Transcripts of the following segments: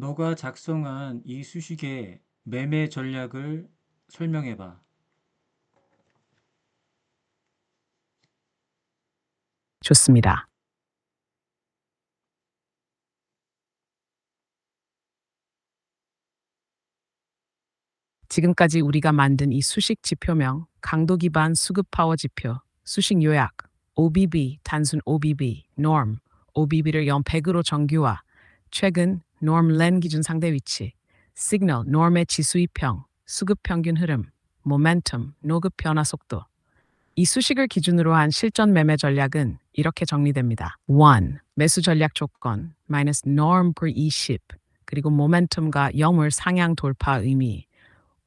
너가 작성한 이 수식의 매매 전략을 설명해 봐. 좋습니다. 지금까지 우리가 만든 이 수식 지표명, 강도 기반 수급 파워 지표, 수식 요약, OBB, 단순 OBB, norm, OBB를 0, 100으로 정규화, 최근 norm len 기준 상대 위치, signal, norm의 지수 이평, 수급 평균 흐름, momentum, 노급 변화 속도. 이 수식을 기준으로 한 실전 매매 전략은 이렇게 정리됩니다. 1. 매수 전략 조건, minus norm per 20, 그리고 모멘텀과 염을 상향 돌파 의미,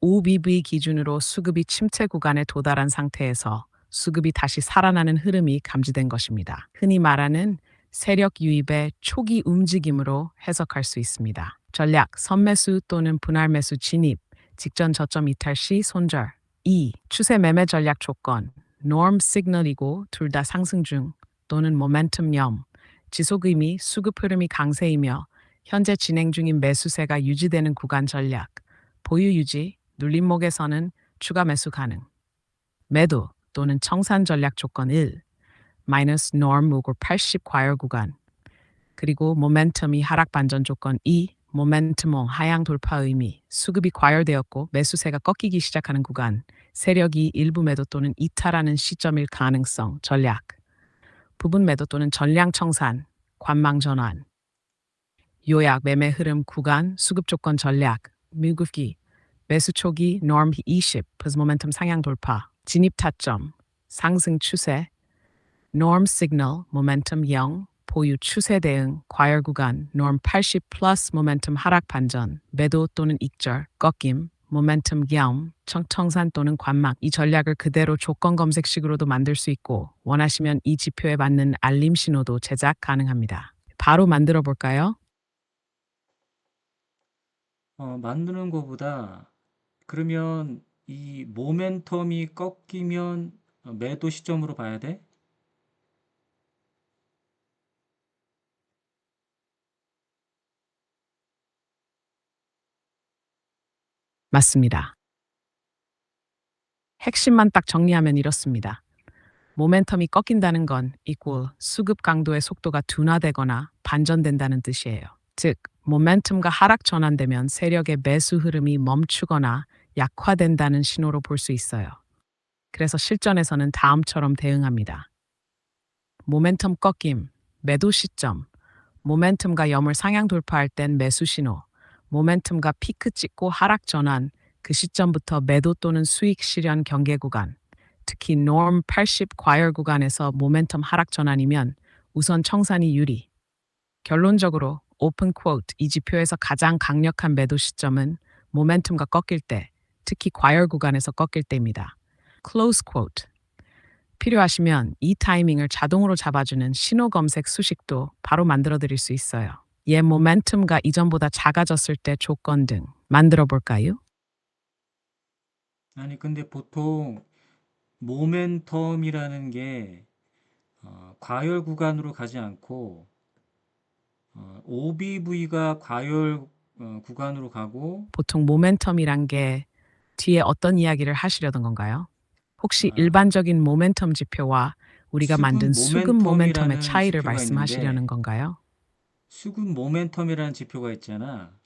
OBV 기준으로 수급이 침체 구간에 도달한 상태에서 수급이 다시 살아나는 흐름이 감지된 것입니다. 흔히 말하는 세력 유입의 초기 움직임으로 해석할 수 있습니다. 전략, 선매수 또는 분할 매수 진입, 직전 저점 이탈 시 손절. 2. 추세 매매 전략 조건, norm 시그널이고 둘 다 상승 중 또는 모멘텀 염, 지속 의미 수급 흐름이 강세이며 현재 진행 중인 매수세가 유지되는 구간 전략, 보유 유지, 눌림목에서는 추가 매수 가능. 매도 또는 청산 전략 조건 1, 마이너스 norm 무고 80 과열 구간. 그리고 모멘텀이 하락 반전 조건 2, 모멘텀 하향 돌파 의미, 수급이 과열되었고 매수세가 꺾이기 시작하는 구간, 세력이 일부 매도 또는 이탈하는 시점일 가능성, 전략. 부분 매도 또는 전량 청산, 관망 전환. 요약 매매 흐름 구간, 수급 조건 전략, 미국기, 매수 초기 norm 20, plus 모멘텀 상향 돌파, 진입 타점, 상승 추세, norm signal, 모멘텀 0, 보유 추세 대응, 과열 구간, norm 80 plus 모멘텀 하락 반전, 매도 또는 익절, 꺾임, 모멘텀 겸, 청청산 또는 관막 이 전략을 그대로 조건 검색식으로도 만들 수 있고 원하시면 이 지표에 맞는 알림 신호도 제작 가능합니다. 바로 만들어 볼까요? 어, 만드는 것보다 그러면 이 모멘텀이 꺾이면 어, 매도 시점으로 봐야 돼? 맞습니다. 핵심만 딱 정리하면 이렇습니다. 모멘텀이 꺾인다는 건 equal 수급 강도의 속도가 둔화되거나 반전된다는 뜻이에요. 즉, 모멘텀과 하락 전환되면 세력의 매수 흐름이 멈추거나 약화된다는 신호로 볼 수 있어요. 그래서 실전에서는 다음처럼 대응합니다. 모멘텀 꺾임, 매도 시점, 모멘텀과 염을 상향 돌파할 땐 매수 신호, 모멘텀과 피크 찍고 하락 전환, 그 시점부터 매도 또는 수익 실현 경계 구간, 특히 norm 80 과열 구간에서 모멘텀 하락 전환이면 우선 청산이 유리. 결론적으로 오픈 쿼트 이 지표에서 가장 강력한 매도 시점은 모멘텀과 꺾일 때, 특히 과열 구간에서 꺾일 때입니다. close quote. 필요하시면 이 타이밍을 자동으로 잡아주는 신호 검색 수식도 바로 만들어 드릴 수 있어요. 얘 모멘텀과 이전보다 작아졌을 때 조건 등 만들어 볼까요? 아니, 근데 보통 모멘텀이라는 게 어, 과열 구간으로 가지 않고 어, OBV가 과열 어, 구간으로 가고 보통 모멘텀이란 게 뒤에 어떤 이야기를 하시려던 건가요? 혹시 아. 일반적인 모멘텀 지표와 우리가 수급 만든 수급 모멘텀이라는 모멘텀의 차이를 지표가 말씀하시려는 있는데 건가요? 수급 모멘텀이라는 지표가 있잖아.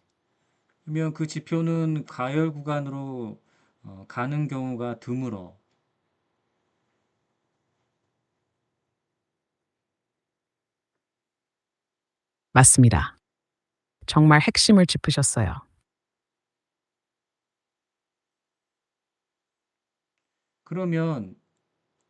그러면 그 지표는 과열 구간으로 어, 가는 경우가 드물어. 맞습니다. 정말 핵심을 짚으셨어요. 그러면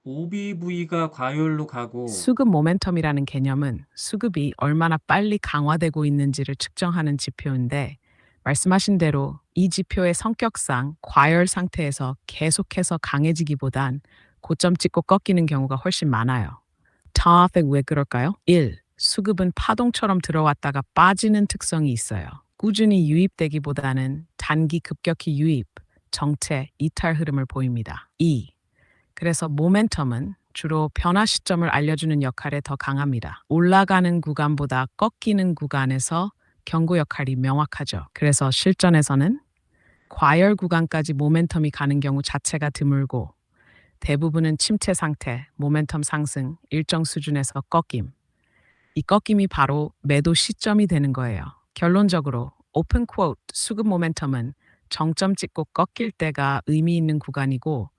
OBV가 과열로 가고 수급 모멘텀이라는 개념은 수급이 얼마나 빨리 강화되고 있는지를 측정하는 지표인데 말씀하신 대로 이 지표의 성격상 과열 상태에서 계속해서 강해지기보단 고점 찍고 꺾이는 경우가 훨씬 많아요. 터프에 왜 그럴까요? 1. 수급은 파동처럼 들어왔다가 빠지는 특성이 있어요. 꾸준히 유입되기보다는 단기 급격히 유입, 정체, 이탈 흐름을 보입니다. 2. 그래서 모멘텀은 주로 변화 시점을 알려주는 역할에 더 강합니다. 올라가는 구간보다 꺾이는 구간에서 경고 역할이 명확하죠. 그래서 실전에서는 과열 구간까지 모멘텀이 가는 경우 자체가 드물고 대부분은 침체 상태, 모멘텀 상승, 일정 수준에서 꺾임. 이 꺾임이 바로 매도 시점이 되는 거예요. 결론적으로 오픈 쿼트 수급 모멘텀은 정점 찍고 꺾일 때가 의미 있는 구간이고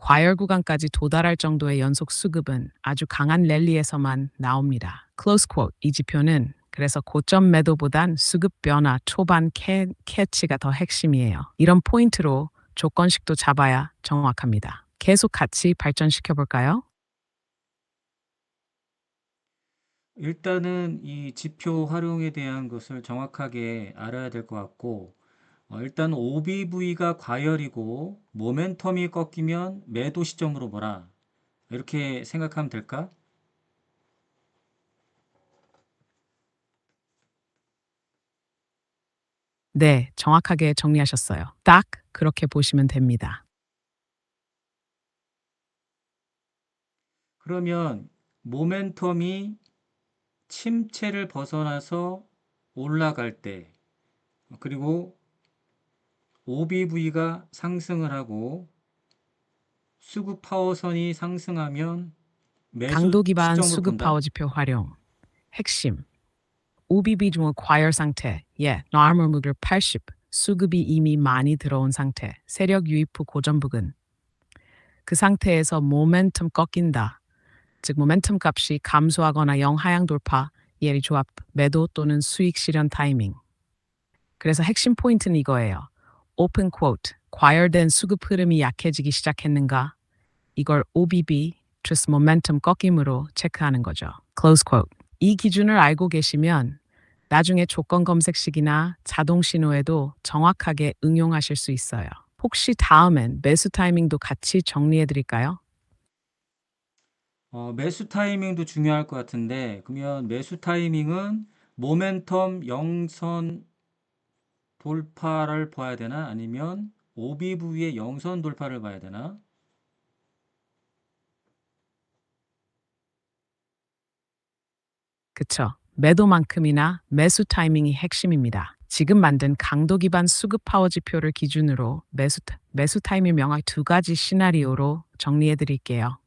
과열 구간까지 도달할 정도의 연속 수급은 아주 강한 랠리에서만 나옵니다. 클로스 쿼트 이 지표는 그래서 고점 매도보단 수급 변화 초반 캐, 캐치가 더 핵심이에요. 이런 포인트로 조건식도 잡아야 정확합니다. 계속 같이 발전시켜 볼까요? 일단은 이 지표 활용에 대한 것을 정확하게 알아야 될 것 같고, 어, 일단 OBV가 과열이고 모멘텀이 꺾이면 매도 시점으로 보라. 이렇게 생각하면 될까? 네, 정확하게 정리하셨어요. 딱 그렇게 보시면 됩니다. 그러면 모멘텀이 침체를 벗어나서 올라갈 때, 그리고 OBV가 상승을 하고 수급 파워선이 상승하면 강도 기반 수급 본다. 파워 지표 활용. 핵심. OBB 중 과열 상태. 예, normal 무글 80. 수급이 이미 많이 들어온 상태. 세력 유입 후 고점 부근. 그 상태에서 모멘텀 꺾인다. 즉 모멘텀 값이 감소하거나 영 하향 돌파, 예리 조합, 매도 또는 수익 실현 타이밍. 그래서 핵심 포인트는 이거예요. 오픈 쿼트. 과열된 수급 흐름이 약해지기 시작했는가? 이걸 OBB, just momentum 꺾임으로 체크하는 거죠. Close quote. 이 기준을 알고 계시면 나중에 조건 검색식이나 자동 신호에도 정확하게 응용하실 수 있어요. 혹시 다음엔 매수 타이밍도 같이 정리해 드릴까요? 어, 매수 타이밍도 중요할 것 같은데, 그러면 매수 타이밍은 모멘텀 영선 돌파를 봐야 되나? 아니면 OBV의 영선 돌파를 봐야 되나? 그쵸. 매도만큼이나 매수 타이밍이 핵심입니다. 지금 만든 강도 기반 수급 파워 지표를 기준으로 매수, 매수 타이밍 명확 두 가지 시나리오로 정리해 드릴게요.